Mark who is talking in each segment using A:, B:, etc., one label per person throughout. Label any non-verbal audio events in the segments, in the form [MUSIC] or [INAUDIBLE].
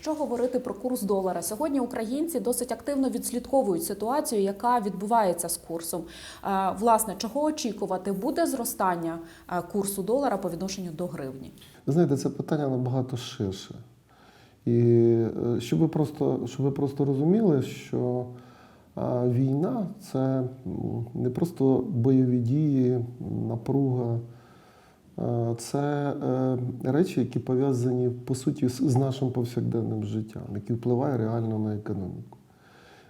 A: Якщо говорити про курс долара, сьогодні українці досить активно відслідковують ситуацію, яка відбувається з курсом. Е, Власне, чого очікувати? Буде зростання е, курсу долара по відношенню до гривні?
B: Знаєте, це питання набагато ширше. І е, щоб ви просто, щоб ви просто розуміли, що війна це не просто бойові дії, напруга, це е, речі, які пов'язані по суті з, нашим повсякденним життям, які впливають реально на економіку.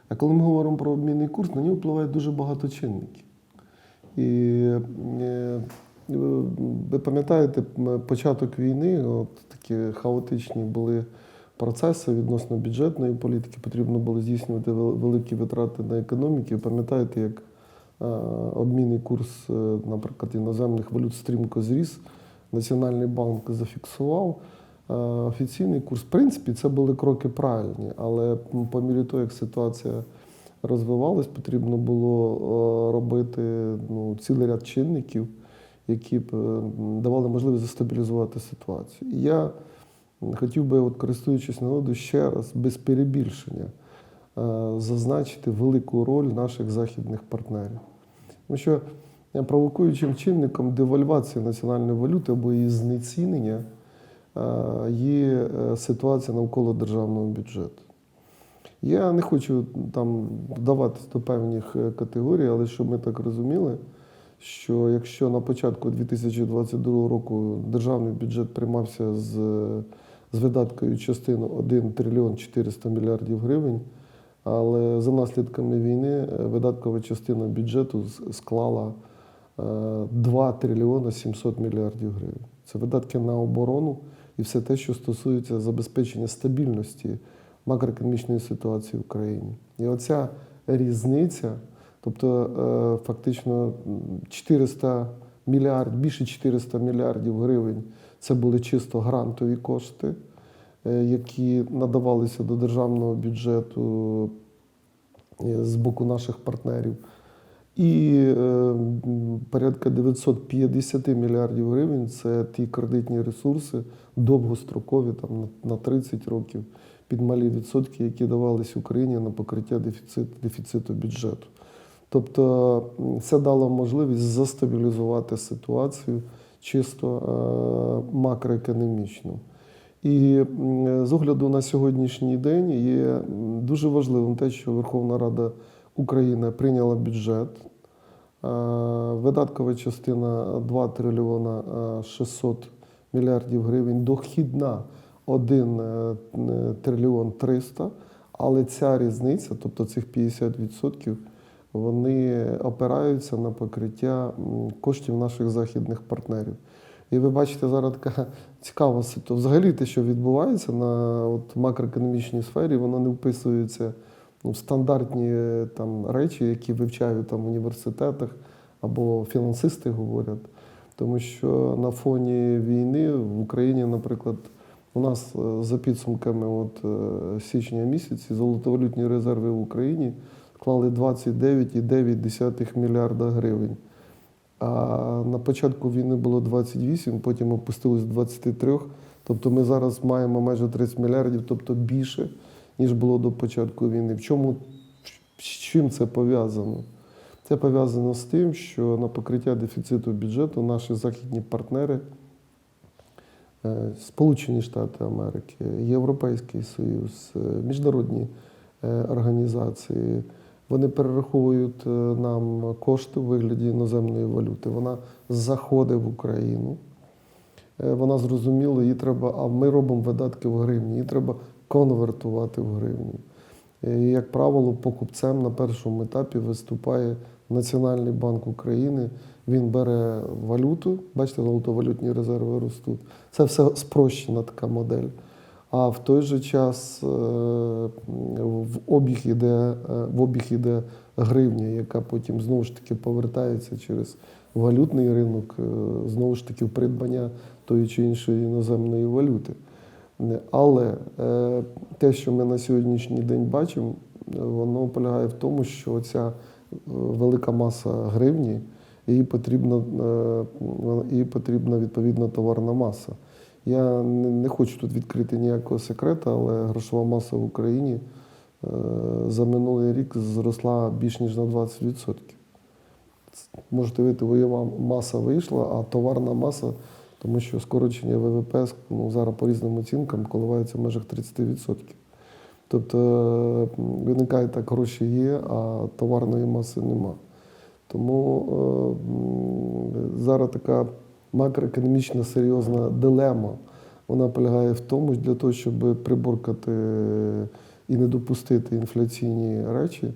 B: А коли ми говоримо про обмінний курс, на нього впливає дуже багато чинників. І е, ви пам'ятаєте початок війни, от такі хаотичні були процеси відносно бюджетної політики, потрібно було здійснювати великі витрати на економіки. Ви пам'ятаєте, як е, обмінний курс, е, наприклад, іноземних валют стрімко зріс, Національний банк зафіксував е, офіційний курс. В принципі, це були кроки правильні, але по мірі того, як ситуація розвивалась, потрібно було е, робити ну, цілий ряд чинників, які б е, давали можливість застабілізувати ситуацію. І я хотів би, от, користуючись нагодою, ще раз без перебільшення е, зазначити велику роль наших західних партнерів. Тому що е, провокуючим чинником девальвації національної валюти або її знецінення е, є е, ситуація навколо державного бюджету. Я не хочу там вдаватись до певних е, категорій, але щоб ми так розуміли, що якщо на початку 2022 року державний бюджет приймався з, з видаткою частину 1 трильйон 400 мільярдів гривень, але за наслідками війни е, видаткова частина бюджету склала е, 2 трильйона 700 мільярдів гривень. Це видатки на оборону і все те, що стосується забезпечення стабільності макроекономічної ситуації в Україні. І оця різниця, тобто е, фактично 400 мільярд, більше 400 мільярдів гривень це були чисто грантові кошти, е, які надавалися до державного бюджету е, з боку наших партнерів. І е, порядка 950 мільярдів гривень це ті кредитні ресурси довгострокові, там на- на 30 років, під малі відсотки, які давались Україні на покриття дефіцит, дефіциту бюджету. Тобто це дало можливість застабілізувати ситуацію чисто е, макроекономічно. І з огляду на сьогоднішній день є дуже важливим те, що Верховна Рада України прийняла бюджет. Е, Видаткова частина 2 трильйона е, 600 мільярдів гривень, дохідна 1 е, трильйон 300, але ця різниця, тобто цих 50%, вони опираються на покриття коштів наших західних партнерів. І ви бачите зараз така [LAUGHS] цікава ситуація. Взагалі те, що відбувається на от, макроекономічній сфері, воно не вписується ну, в стандартні е, там, речі, які вивчають там, в університетах або фінансисти говорять. Тому що на фоні війни в Україні, наприклад, у нас е, за підсумками от, е, січня місяці золотовалютні резерви в Україні склали 29,9 мільярда гривень. А на початку війни було 28, потім опустилось до 23. Тобто ми зараз маємо майже 30 мільярдів, тобто більше, ніж було до початку війни. В чому з чим це пов'язано? Це пов'язано з тим, що на покриття дефіциту бюджету наші західні партнери, е, Сполучені Штати Америки, Європейський Союз, е, міжнародні е, організації, вони перераховують е, нам кошти в вигляді іноземної валюти. Вона заходить в Україну. Е, Вона зрозуміла, їй треба, а ми робимо видатки в гривні, її треба конвертувати в гривні. І, як правило, покупцем на першому етапі виступає Національний банк України. Він бере валюту, бачите, золотовалютні резерви ростуть. Це все спрощена така модель. А в той же час е, в обіг іде, е, в обіг іде гривня, яка потім знову ж таки повертається через валютний ринок, е, знову ж таки в придбання тої чи іншої іноземної валюти. Але те, що ми на сьогоднішній день бачимо, воно полягає в тому, що ця велика маса гривні, їй потрібна, їй потрібна відповідна товарна маса. Я не, хочу тут відкрити ніякого секрету, але грошова маса в Україні е, за минулий рік зросла більш ніж на 20%. Можете вийти, воєва маса вийшла, а товарна маса, тому що скорочення ВВП ну, зараз по різним оцінкам коливається в межах 30%. Тобто виникає так, гроші є, а товарної маси нема. Тому е, зараз така макроекономічна серйозна дилема. Вона полягає в тому, для того, щоб приборкати і не допустити інфляційні речі,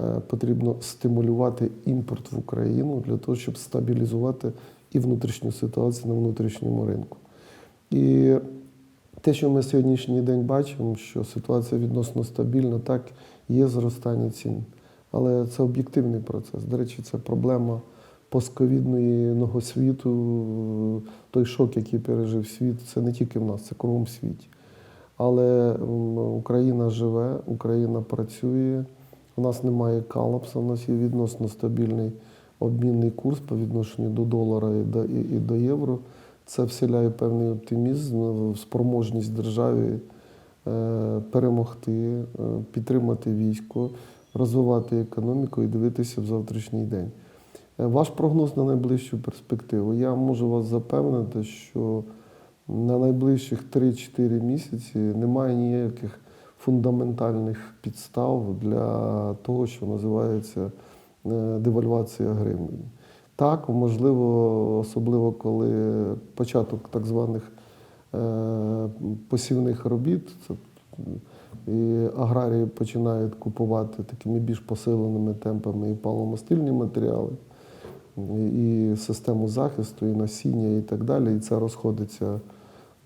B: е, потрібно стимулювати імпорт в Україну для того, щоб стабілізувати і внутрішню ситуацію на внутрішньому ринку. І те, що ми сьогоднішній день бачимо, що ситуація відносно стабільна, так, є зростання цін. Але це об'єктивний процес. До речі, це проблема постковідного світу. Той шок, який пережив світ, це не тільки в нас, це кругом світі. Але Україна живе, Україна працює, у нас немає калапсу, у нас є відносно стабільний обмінний курс по відношенню до долара і до, і, і до євро. Це вселяє певний оптимізм, е, спроможність державі е, перемогти, е, підтримати військо, розвивати економіку і дивитися в завтрашній день. Е, Ваш прогноз на найближчу перспективу. Я можу вас запевнити, що на найближчих 3-4 місяці немає ніяких фундаментальних підстав для того, що називається е, девальвація гривні. Так, можливо, особливо коли початок так званих е, посівних робіт, це, і аграрії починають купувати такими більш посиленими темпами і паломастильні матеріали, і систему захисту, і насіння, і так далі. І це розходиться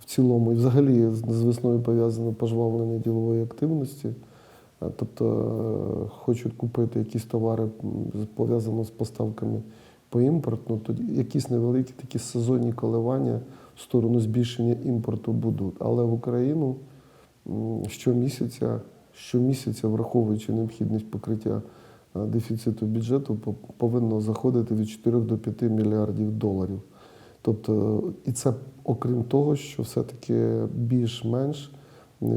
B: в цілому. І взагалі з весною пов'язане пожвавлення ділової активності. Тобто е, хочуть купити якісь товари м, з- поставками по імпорту, то якісь невеликі такі сезонні коливання в сторону збільшення імпорту будуть. Але в Україну щомісяця, щомісяця, враховуючи необхідність покриття дефіциту бюджету, повинно заходити від 4 до 5 мільярдів доларів. Тобто, і це окрім того, що все-таки більш-менш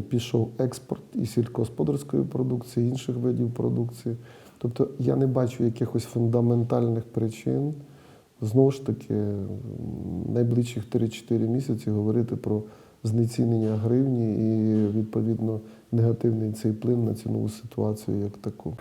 B: пішов експорт і сільськогосподарської продукції, і інших видів продукції. Тобто я не бачу якихось фундаментальних причин. Знову ж таки, найближчих 3-4 місяці говорити про знецінення гривні і відповідно негативний цей вплив на цінову ситуацію як таку.